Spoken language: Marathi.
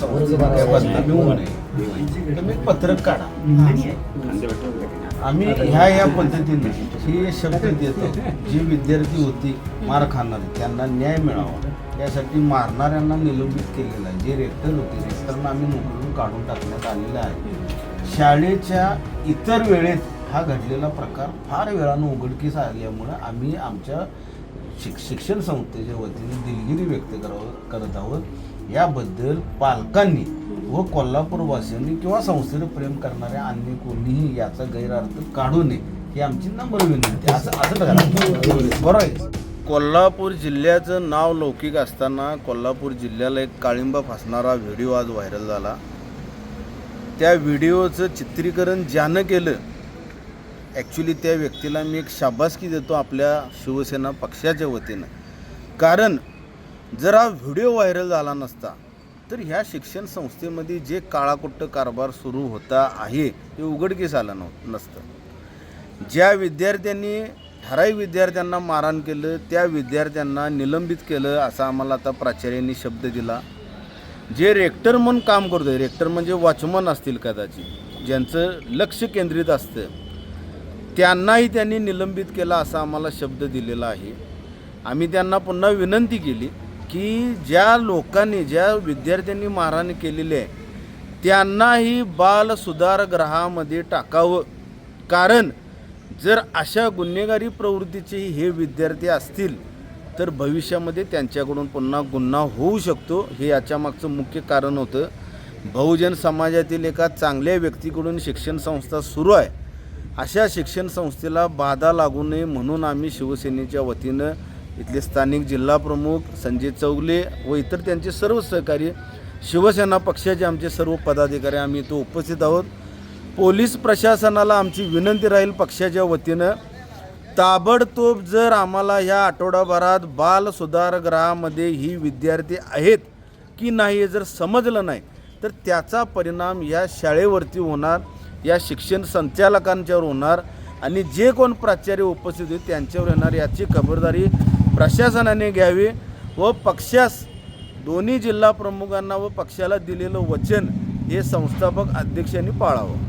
समजा पत्रक काढा. आम्ही ह्या ह्या पद्धतीने हे शब्द देतो. जे विद्यार्थी होते मार खाणारे त्यांना न्याय मिळावा. यासाठी मारणाऱ्यांना निलंबित केलेलं आहे. जे रेक्टर होते रेक्टरना आम्ही नोकरीतून काढून टाकण्यात आलेलं आहे. शाळेच्या इतर वेळेत हा घडलेला प्रकार फार वेळानं उघडकीस आल्यामुळं आम्ही आमच्या शिक शिक्षण संस्थेच्या वतीने दिलगिरी व्यक्त करावं करत आहोत. याबद्दल पालकांनी व कोल्हापूरवासियांनी किंवा संस्थेनं प्रेम करणाऱ्या अन्य कोणीही याचा गैरअर्थ काढू नये ही आमची नंबर विनंती असं असं बरोबर आहे? कोल्हापूर जिल्ह्याचं नाव लौकिक असताना कोल्हापूर जिल्ह्याला एक काळिंबा फासणारा व्हिडिओ आज व्हायरल झाला. त्या व्हिडिओचं चित्रीकरण ज्यानं केलं ॲक्च्युली त्या व्यक्तीला मी एक शाबासकी देतो आपल्या शिवसेना पक्षाच्या वतीनं. कारण जर हा व्हिडिओ व्हायरल झाला नसता तर ह्या शिक्षण संस्थेमध्ये जे काळाकुट्ट कारभार सुरू होता आहे हे उघडकीस आलं नव्ह नसतं. ज्या विद्यार्थ्यांनी ठराविक विद्यार्थ्यांना मारहाण केलं त्या विद्यार्थ्यांना निलंबित केलं असा आम्हाला आता प्राचार्यांनी शब्द दिला. जे रेक्टर म्हणून काम करतोय रेक्टर म्हणजे वॉचमन असतील कदाचित ज्यांचं लक्ष केंद्रित असतं त्यांनाही त्यांनी निलंबित केलं असा आम्हाला शब्द दिलेला आहे. आम्ही त्यांना पुन्हा विनंती केली की ज्या लोकांनी ज्या विद्यार्थ्यांनी मारहाण केलेली आहे त्यांनाही बालसुधारगृहामध्ये टाकावं. कारण जर अशा गुन्हेगारी प्रवृत्तीचे हे विद्यार्थी असतील तर भविष्यामध्ये त्यांच्याकडून पुन्हा गुन्हा होऊ शकतो. हे याच्या मागचं मुख्य कारण होतं. बहुजन समाजातील एका चांगल्या व्यक्तीकडून शिक्षण संस्था सुरू आहे. अशा शिक्षण संस्थेला बाधा लागू नये म्हणून आम्ही शिवसेनेच्या वतीनं इथले स्थानिक जिल्हाप्रमुख संजय चौगले व इतर त्यांचे सर्व सहकारी शिवसेना पक्षाचे आमचे सर्व पदाधिकारी आम्ही इथं उपस्थित आहोत. पोलीस प्रशासनाला आमची विनंती राहील पक्षाच्या वतीनं ताबडतोब जर आम्हाला ह्या आठवडाभरात बाल सुधारगृहामध्ये ही विद्यार्थी आहेत की नाही हे जर समजलं नाही तर त्याचा परिणाम या शाळेवरती होणार. या शिक्षण संचालकांच्यावर होणार आणि जे कोण प्राचार्य उपस्थित होते त्यांच्यावर येणार याची खबरदारी प्रशासनाने घ्यावी व पक्षास दोन्ही जिल्हा प्रमुखांना व पक्षाला दिलेलं वचन हे संस्थापक अध्यक्षांनी पाळावं.